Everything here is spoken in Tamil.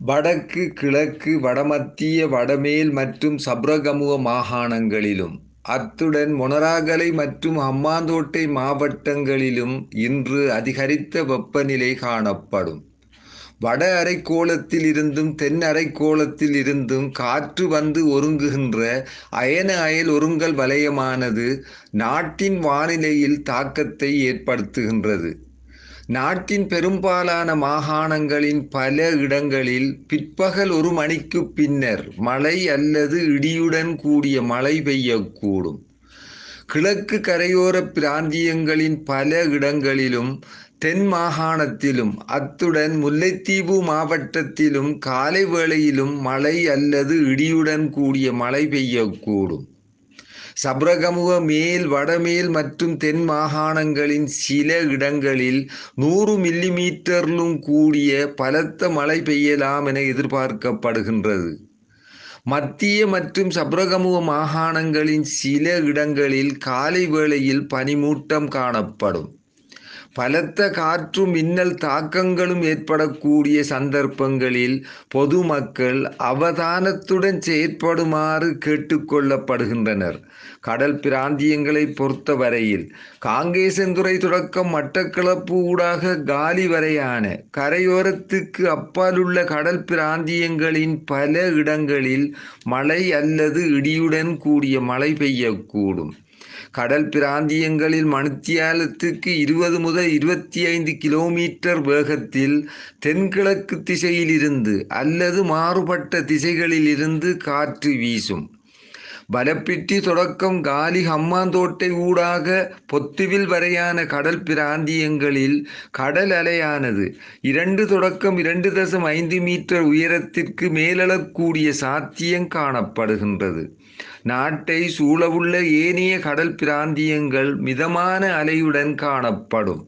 வடக்கு கிழக்கு வடமத்திய வடமேல் மற்றும் சப்ரகமுக மாகாணங்களிலும் அத்துடன் மொனராகலை மற்றும் அம்மாந்தோட்டை மாவட்டங்களிலும் இன்று அதிகரித்த வெப்பநிலை காணப்படும். வட அரைக்கோளத்தில் இருந்தும் தென் அரைக்கோளத்தில் இருந்தும் காற்று வந்து ஒருங்குகின்ற அயன அயல் ஒருங்கல் வலயமானது நாட்டின் வானிலையில் தாக்கத்தை ஏற்படுத்துகின்றது. நாட்டின் பெரும்பாலான மாகாணங்களின் பல இடங்களில் பிற்பகல் ஒரு மணிக்கு பின்னர் மழை அல்லது இடியுடன் கூடிய மழை பெய்யக்கூடும். கிழக்கு கரையோர பிராந்தியங்களின் பல இடங்களிலும் தென் மாகாணத்திலும் அத்துடன் முல்லைத்தீவு மாவட்டத்திலும் காலை வேளையிலும் மழை அல்லது இடியுடன் கூடிய மழை பெய்யக்கூடும். சப்ரகமுக மேல் வடமேல் மற்றும் தென் மாகாணங்களின் சில இடங்களில் நூறு மில்லிமீட்டரிலும் கூடிய பலத்த மழை பெய்யலாம் என எதிர்பார்க்கப்படுகின்றது. மத்திய மற்றும் சப்ரகமுவ மாகாணங்களின் சில இடங்களில் காலை வேளையில் பனிமூட்டம் காணப்படும். பலத்த காற்றும் மின்னல் தாக்கங்களும் ஏற்படக்கூடிய சந்தர்ப்பங்களில் பொதுமக்கள் அவதானத்துடன் செயற்படுமாறு கேட்டுக்கொள்ளப்படுகின்றனர். கடல் பிராந்தியங்களை பொறுத்தவரையில் காங்கேசந்துறை தொடக்கம் மட்டக்களப்பு ஊடாக காலி வரையான கரையோரத்துக்கு அப்பாலுள்ள கடல் பிராந்தியங்களின் பல இடங்களில் மழை அல்லது இடியுடன் கூடிய மழை பெய்யக்கூடும். கடல் பிராந்தியங்களில் மணித்தியாலத்துக்கு இருபது முதல் இருபத்தி ஐந்து கிலோமீட்டர் வேகத்தில் தென்கிழக்கு திசையிலிருந்து அல்லது மாறுபட்ட திசைகளிலிருந்து காற்று வீசும். வலப்பிட்டி தொடக்கம் காலி ஹம்மாந்தோட்டை ஊடாக பொத்துவில் வரையான கடல் பிராந்தியங்களில் கடல் அலையானது. இரண்டு தொடக்கம் இரண்டு தசம் ஐந்து மீட்டர் உயரத்திற்கு மேலளக்கூடிய சாத்தியம் காணப்படுகின்றது. நாட்டை சூழவுள்ள ஏனைய கடல் பிராந்தியங்கள் மிதமான அலையுடன் காணப்படும்.